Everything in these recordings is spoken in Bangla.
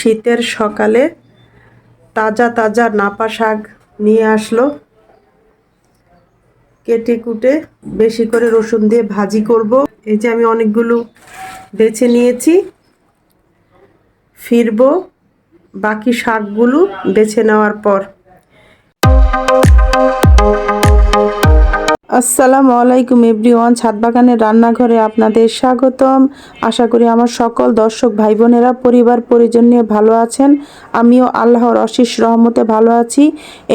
শীতের সকালে তাজা তাজা নাপা শাক নিয়ে আসলো। কেটে কুটে বেশি করে রসুন দিয়ে ভাজি করব। এই যে আমি অনেকগুলো বেছে নিয়েছি। ফিরবো বাকি শাকগুলো বেছে নেওয়ার পর। আসসালামু আলাইকুম এভরিওয়ান ছাদ বাগানের রান্নাঘরে আপনাদের স্বাগতম। আশা করি আমার সকল দর্শক ভাই বোনেরা পরিবার, পরিজন নিয়ে ভালো আছেন। আমিও আল্লাহর অশেষ রহমতে ভালো আছি।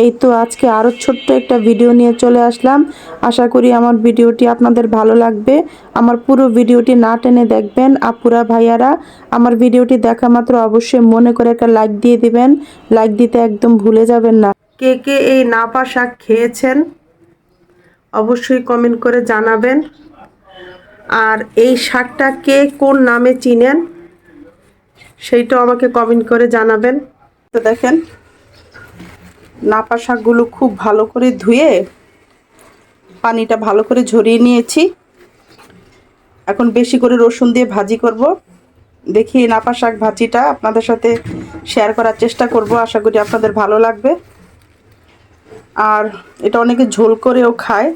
এই তো আজকে আরও ছোট্ট একটা ভিডিও নিয়ে চলে আসলাম। আশা করি আমার ভিডিওটি আপনাদের ভালো লাগবে। আমার পুরো ভিডিওটি না টেনে দেখবেন, আপুরা, ভাইয়ারা। আমার ভিডিওটি দেখা মাত্র অবশ্যই মনে করে একটা লাইক দিয়ে দিবেন। লাইক দিতে একদম ভুলে যাবেন না। কে কে এই নাপা শাক খেয়েছেন? অবশ্যই কমেন্ট করে জানাবেন। আর এই শাকটা কে কোন নামে চিনেন, সেইটাও আমাকে কমেন্ট করে জানাবেন। তো দেখেন, নাপা শাকগুলো খুব ভালো করে ধুয়ে পানিটা ভালো করে ঝরিয়ে নিয়েছি। এখন বেশি করে রসুন দিয়ে ভাজি করব। দেখি নাপা শাক ভাজিটা আপনাদের সাথে শেয়ার করার চেষ্টা করব, আশা করি আপনাদের ভালো লাগবে। আর এটা অনেকে ঝোল করেও খায়।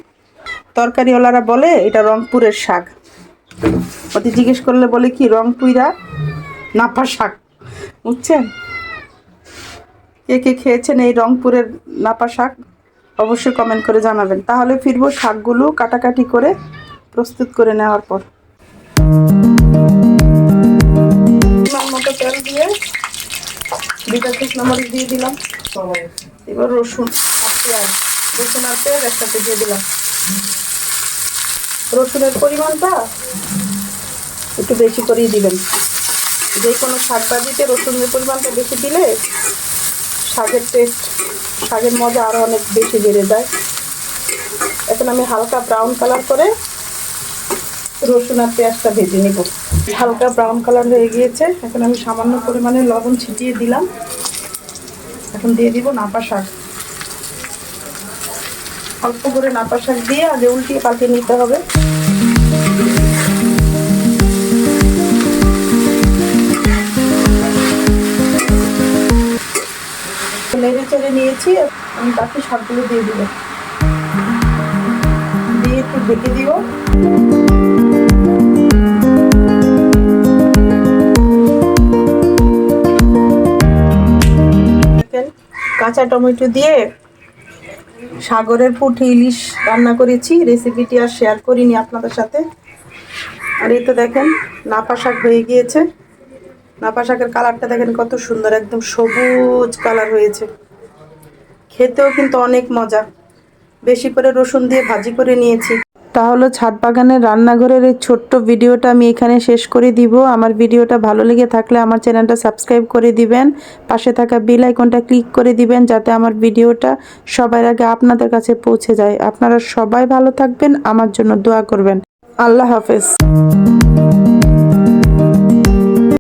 তরকারিওয়ালারা বলে এটা রংপুরের শাক। ওতে জিজ্ঞেস করলে বলে কি রংপুইরা? নাপা শাক। বুঝছেন? কে কে খেয়েছেন এই রংপুরের নাপা শাক অবশ্যই কমেন্ট করে জানাবেন। তাহলে ফিরবো শাকগুলো কাটাকাটি করে প্রস্তুত করে নেওয়ার পর। মতো তেল দিয়ে দুটা শুকনো মরিচ দিয়ে দিলাম। এবার রসুন। আর পেঁয়াজ। রসুন আর পেঁয়াজ একসাথে দিয়ে দিলাম। রসুনের পরিমাণটা একটু বেশি করেই দিবেন। যে কোনো শাক ভাজিতে রসুনের পরিমাণটা বেশি দিলে শাকের টেস্ট শাকের মজা আরও অনেক বেশি বেড়ে যায়। এখন আমি হালকা ব্রাউন কালার করে রসুন আর পেঁয়াজটা ভেজে নেব। হালকা ব্রাউন কালার হয়ে গিয়েছে। এখন আমি সামান্য পরিমাণে লবণ ছিটিয়ে দিলাম। এখন দিয়ে দিব নাপা শাক। অল্প করে নাপা শাক দিয়ে আগে উল্টিয়ে পাল্টিয়ে নিতে হবে। নেড়ে চেড়ে নিয়েছি, আমি বাকি শাকগুলো দিয়ে দিব। দিয়ে একটু ঢেকে দিব। কাঁচা টমেটো দিয়ে সাগরের পুঁটি ইলিশ রান্না করেছি। রেসিপিটি আর শেয়ার করিনি আপনাদের সাথে। আর এই তো দেখেন নাপা শাক হয়ে গিয়েছে। নাপা শাকের কালারটা দেখেন কত সুন্দর, একদম সবুজ কালার হয়েছে। খেতেও কিন্তু অনেক মজা। বেশি করে রসুন দিয়ে ভাজি করে নিয়েছি। তাহলে ছাদ বাগানের রান্নাঘরের এই ছোট্ট ভিডিওটা আমি এখানে শেষ করে দিব। আমার ভিডিওটা ভালো লেগে থাকলে আমার চ্যানেলটা সাবস্ক্রাইব করে দিবেন। পাশে থাকা বেল আইকনটা ক্লিক করে দিবেন যাতে আমার ভিডিওটা সবার আগে আপনাদের কাছে পৌঁছে যায়। আপনারা সবাই ভালো থাকবেন, আমার জন্য দোয়া করবেন। আল্লাহ হাফেজ।